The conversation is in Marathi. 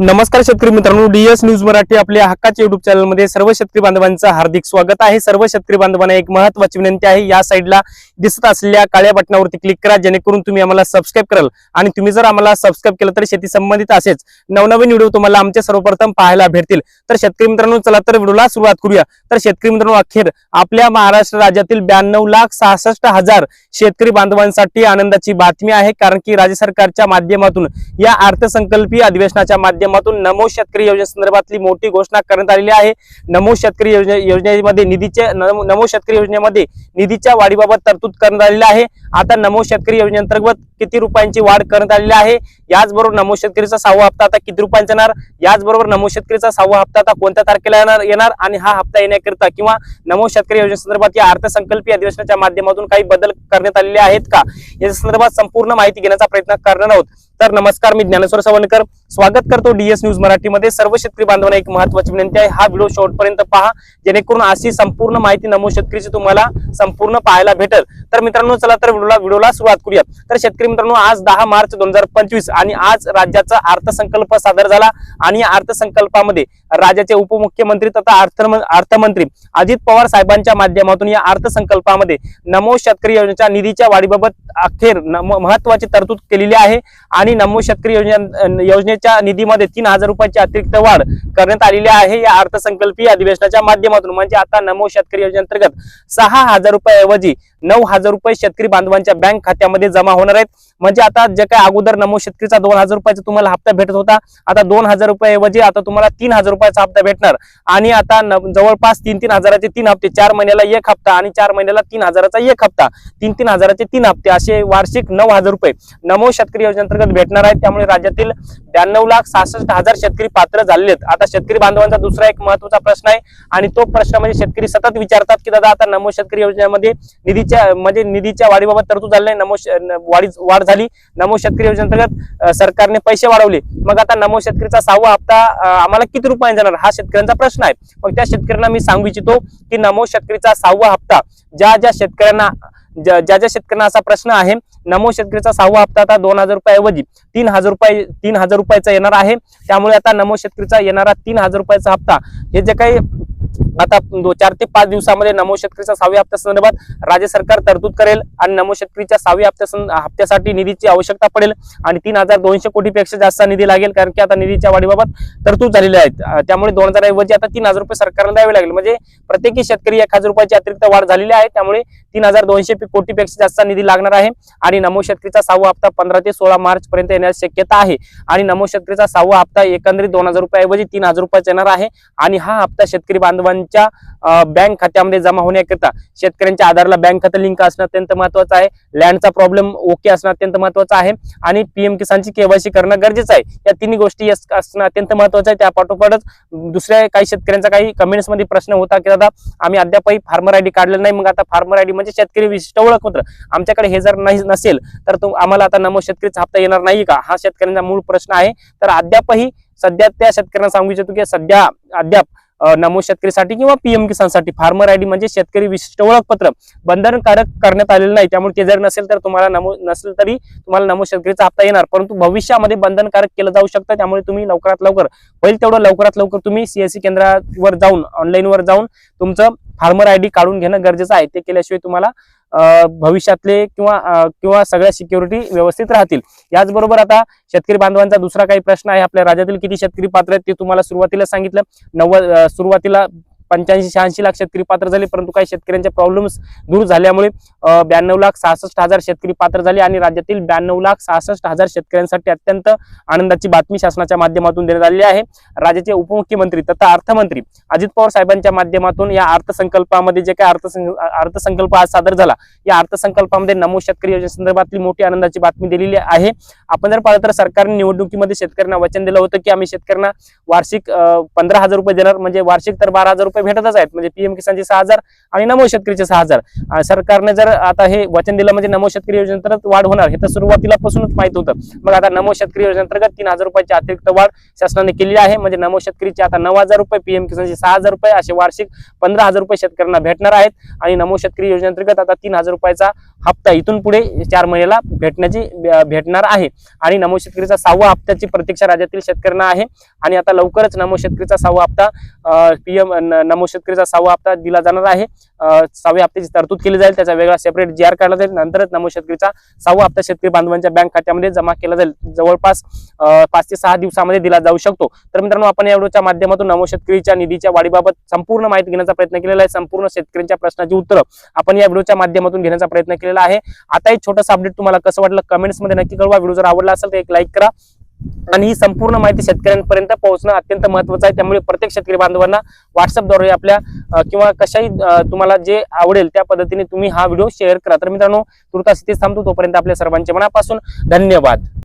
नमस्कार शेतकरी मित्रांनो डीएस न्यूज मराठी आपल्या हक्काच्या युट्यूब चॅनलमध्ये सर्व शेतकरी बांधवांचं हार्दिक स्वागत आहे. सर्व शेतकरी बांधवांना एक महत्वाची विनंती आहे या साईडला दिसत असलेल्या काळ्या बटनावरती क्लिक करा जेणेकरून तुम्ही आम्हाला सबस्क्राईब कराल. आणि तुम्ही जर आम्हाला सबस्क्राईब केलं तर शेती संबंधित असेच नवनवीन व्हिडिओ तुम्हाला आमच्या सर्वप्रथम पाहायला भेटतील. तर शेतकरी मित्रांनो चला तर व्हिडिओला सुरुवात करूया. तर शेतकरी मित्रांनो अखेर आपल्या महाराष्ट्र राज्यातील ब्याण्णव लाख सहासष्ट हजार शेतकरी बांधवांसाठी आनंदाची बातमी आहे कारण की राज्य सरकारच्या माध्यमातून या अर्थसंकल्पीय अधिवेशनाच्या माध्यमातून नमो शेतकरी योजनेसंदर्भातली मोठी घोषणा करण्यात आलेली आहे. नमो शेतकरी योजने योजनेमध्ये निधीच्या नमो नमो शेतकरी योजनेमध्ये निधीच्या वाढीबाबत तरतूद करण्यात आलेली आहे. आता नमो शेतकरी योजनेअंतर्गत किती रुपयांची वाढ करण्यात आलेली आहे? याचबरोबर नमो शेतकरीचा सहावा हप्ता आता किती रुपयांचा येणार? याचबरोबर नमो शेतकरीचा सहावा हप्ता आता कोणत्या तारखेला येणार येणार? आणि हा हप्ता येण्याकरिता किंवा नमो शेतकरी योजनेसंदर्भात या अर्थसंकल्पीय अधिवेशनाच्या माध्यमातून काही बदल करण्यात आलेले आहेत का? या संदर्भात संपूर्ण माहिती घेण्याचा प्रयत्न करणार आहोत. तर नमस्कार मी ज्ञानेश्वर सवणकर स्वागत करतो डीएस न्यूज मराठीमध्ये. सर्व शेतकरी बांधवांना एक महत्वाची विनंती आहे. हा व्हिडिओ शेवटपर्यंत पहा. जेणेकरून अशी संपूर्ण माहिती नमो शेतकरीची तुम्हाला संपूर्ण पाहायला भेटेल. तर मित्रांनो चला तर व्हिडिओला व्हिडिओला सुरुवात करूया. तर शेतकरी मित्रांनो आज दहा मार्च दोन आणि आज राज्याचा अर्थसंकल्प सादर झाला आणि या अर्थसंकल्पामध्ये राज्याचे उपमुख्यमंत्री तथा अर्थ अर्थमंत्री अजित पवार साहेबांच्या माध्यमातून या अर्थसंकल्पामध्ये नमो शेतकरी योजनेच्या निधीच्या वाढीबाबत अखेर महत्वाची तरतूद केलेली आहे. आणि नमो शेतकरी योजने योजनेच्या निधीमध्ये तीन हजार रुपयाची अतिरिक्त वाढ करण्यात आलेली आहे. या अर्थसंकल्पीय अधिवेशनाच्या माध्यमातून म्हणजे आता नमो शेतकरी योजनेअंतर्गत सहा हजार रुपयाऐवजी नऊ हजार रुपये शेतकरी बांधवांच्या बँक खात्यामध्ये जमा होणार आहेत. म्हणजे आता जे काय अगोदर नमो शेतकरीचा दोन हजार रुपयाचा तुम्हाला हप्ता भेटत होता आता दोन हजार रुपयाऐवजी आता तुम्हाला तीन हजार रुपयाचा हप्ता भेटणार. आणि आता जवळपास तीन तीन हजाराचे तीन हप्ते चार महिन्याला एक हप्ता आणि चार महिन्याला तीन हजाराचा एक हप्ता. तीन तीन हजाराचे तीन हप्ते असे वार्षिक नऊ हजार रुपये नमो शेतकरी योजनेअंतर्गत भेटणार आहेत. त्यामुळे राज्यातील ब्याण्णव लाख सहासष्ट हजार शेतकरी पात्र झालेले आहेत आता शेतकरी बांधवांचा दुसरा एक महत्त्वाचा प्रश्न आहे आणि तो प्रश्न म्हणजे शेतकरी सतत विचारतात की दादा आता नमो शेतकरी योजनेमध्ये निधीच्या म्हणजे निधीच्या वाढीबाबत तरतूद झाली नाही. नमो वाढी वाढ झाली. नमो शेतकरी योजनेअंतर्गत सरकारने पैसे वाढवले. मग आता नमो शेतकरीचा सहावा हप्ता आम्हाला किती रुपयाने जाणार? हा शेतकऱ्यांचा प्रश्न आहे. मग त्या शेतकऱ्यांना मी सांगू इच्छितो की नमो शेतकरीचा सहावा हप्ता ज्या ज्या शेतकऱ्यांना ज्या ज्या ज्या शेतकऱ्यांना असा प्रश्न आहे नमो शेतकरीचा सहावा हप्ता आता दोन हजार रुपयाऐवजी तीन हजार रुपये तीन हजार रुपयाचा येणार आहे. त्यामुळे आता नमो शेतकरीचा येणारा तीन हजार रुपयाचा हप्ता हे जे काही आता दो चार ते पाच दिवसामध्ये नमो शेतकरीच्या सहाव्या हप्त्या संदर्भात राज्य सरकार तरतूद करेल आणि नमो शेतकरीच्या सहाव्या हप्त्या हप्त्यासाठी निधीची आवश्यकता पडेल आणि तीन हजार दोनशे कोटीपेक्षा जास्त निधी लागेल कारण की आता निधीच्या वाढीबाबत तरतूद झालेली आहेत त्यामुळे दोन हजार ऐवजी आता तीन हजार रुपये सरकारला द्यावे लागेल. म्हणजे प्रत्येकी शेतकरी एक हजार रुपयाची अतिरिक्त वाढ झालेली आहे. त्यामुळे तीन हजार दोनशे कोटीपेक्षा जास्त निधी लागणार आहे आणि नमो शेतकरीचा सहावा हप्ता पंधरा ते सोळा मार्च पर्यंत येण्याची शक्यता आहे. आणि नमो शेतकरीचा सहावा हप्ता एकंदरीत दोन हजार रुपयाऐवजी तीन हजार रुपयाचा येणार आहे आणि हा हप्ता शेतकरी बांधवांच्या बँक खात्यामध्ये जमा होण्याकरिता शेतकऱ्यांच्या आधारला बँक खातं लिंक असणं अत्यंत महत्वाचं आहे. लँडचा प्रॉब्लेम ओके असणं अत्यंत महत्वाचं आहे. आणि पीएम किसानची केवायसी करणं गरजेचं आहे. या तिन्ही गोष्टी असणं अत्यंत महत्वाचं आहे. त्या पाठोपाठच दुसऱ्या काही शेतकऱ्यांचा काही कमेंट्समध्ये प्रश्न होता की दादा आम्ही अद्यापही फार्मर आयडी काढलेलं नाही. मग आता फार्मर आयडी म्हणजे शेतकरी विशिष्ट ओळखपत्र आमच्याकडे हे जर नाही नसेल तर तो आम्हाला आता नमो शेतकरीचा हप्ता येणार नाही का? हा शेतकऱ्यांचा मूळ प्रश्न आहे. तर अद्यापही सध्या त्या शेतकऱ्यांना सांगू इच्छितो की सध्या अद्याप नमो शेतकरीसाठी किंवा पीएम किसानसाठी. फार्मर आयडी म्हणजे शेतकरी विशिष्ट ओळखपत्र. बंधनकारक करण्यात आलेलं नाही. त्यामुळे ते जर नसेल तर तुम्हाला नमो नसेल तरी तुम्हाला नमो शेतकरीचा हप्ता येणार. परंतु भविष्यामध्ये बंधनकारक केलं जाऊ शकतं. त्यामुळे तुम्ही लवकरात लवकर होईल तेवढं लवकरात लवकर तुम्ही सीएससी केंद्रावर जाऊन ऑनलाईनवर जाऊन तुमचं फार्मर आयडी काढून घेणं गरजेचं आहे. ते केल्याशिवाय तुम्हाला भविष्यातले किंवा किंवा सगळ्या सिक्युरिटी व्यवस्थित राहतील. याचबरोबर आता शेतकरी बांधवांचा दुसरा काही प्रश्न आहे. आपल्या राज्यातील किती शेतकरी पात्र आहेत ते तुम्हाला सुरुवातीला सांगितलं. नव्वद सुरुवातीला पंच्याऐंशी शहाऐंशी लाख शेतकरी पात्र झाले परंतु काही शेतकऱ्यांचे प्रॉब्लेम्स दूर झाल्यामुळे ब्याण्णव लाख सहासष्ट हजार शेतकरी पात्र झाले आणि राज्यातील ब्याण्णव लाख सहासष्ट हजार शेतकऱ्यांसाठी अत्यंत आनंदाची बातमी शासनाच्या माध्यमातून देण्यात आलेली आहे. राज्याचे उपमुख्यमंत्री तथा अर्थमंत्री अजित पवार साहेबांच्या माध्यमातून या अर्थसंकल्पामध्ये जे काही अर्थसंक अर्थसंकल्प आज सादर झाला या अर्थसंकल्पामध्ये नमो शेतकरी योजनेसंदर्भातली मोठी आनंदाची बातमी दिलेली आहे. आपण जर पाहिलं तर सरकारने निवडणुकीमध्ये शेतकऱ्यांना वचन दिलं होतं की आम्ही शेतकऱ्यांना वार्षिक पंधरा हजार रुपये देणार म्हणजे वार्षिक तर बारा हजार रुपये रुपये भेटतच आहेत. म्हणजे पीएम किसानचे सहा हजार आणि नमो शेतकरीचे सहा हजार. सरकारने जर आता हे वचन दिलं म्हणजे नमो शेतकरी योजनेंतर्गत वाढ होणार हे तर सुरुवातीला पासूनच माहीत होतं. मग आता नमो शेतकरी योजनेअंतर्गत तीन हजार रुपयाची अतिरिक्त वाढ शासनाने केली आहे. म्हणजे नमो शेतकरीचे आता नऊ हजार रुपये पीएम किसानचे सहा हजार रुपये असे वार्षिक पंधरा हजार रुपये शेतकऱ्यांना भेटणार आहेत. आणि नमो शेतकरी योजनेअंतर्गत आता तीन हजार रुपयाचा हप्ता इथून पुढे चार महिन्याला भेटण्याची भेटणार आहे. आणि नमो शेतकरीचा सहावा हप्त्याची प्रतीक्षा राज्यातील शेतकऱ्यांना आहे. आणि आता लवकरच नमो शेतकरीचा सहावा हप्ता पीएम नमो शेतकरीचा सहावा हप्ता दिला जाणार आहे. सहाव्या हप्त्याची तरतूद केली जाईल त्याचा वेगळा सेपरेट जी आर काढला जाईल. नंतरच नमो शेतकरीचा सहावा हप्ता शेतकरी बांधवांच्या बँक खात्यामध्ये जमा केला जाईल. जवळपास पाच ते सहा दिवसामध्ये दिला जाऊ शकतो. तर मित्रांनो आपण या व्हिडिओच्या माध्यमातून नमो शेतकरीच्या निधीच्या वाढीबाबत संपूर्ण माहिती घेण्याचा प्रयत्न केलेला आहे. संपूर्ण शेतकऱ्यांच्या प्रश्नाची उत्तरं आपण या व्हिडिओच्या माध्यमातून घेण्याचा प्रयत्न केलेला आहे. आता एक छोटंसं अपडेट तुम्हाला कसं वाटलं? कमेंट्समध्ये नक्की कळवा. व्हिडिओ जर आवडला असेल तर एक लाईक करा. आणि ही संपूर्ण माहिती शेतकऱ्यांपर्यंत पोहोचणं अत्यंत महत्वाचं आहे. त्यामुळे प्रत्येक शेतकरी बांधवांना व्हॉट्सअपद्वारे आपल्या किंवा कशाही तुम्हाला जे आवडेल त्या पद्धतीने तुम्ही हा व्हिडिओ शेअर करा. तर मित्रांनो तुर्तास इथेच थांबतो. तोपर्यंत आपल्या सर्वांच्या मनापासून धन्यवाद.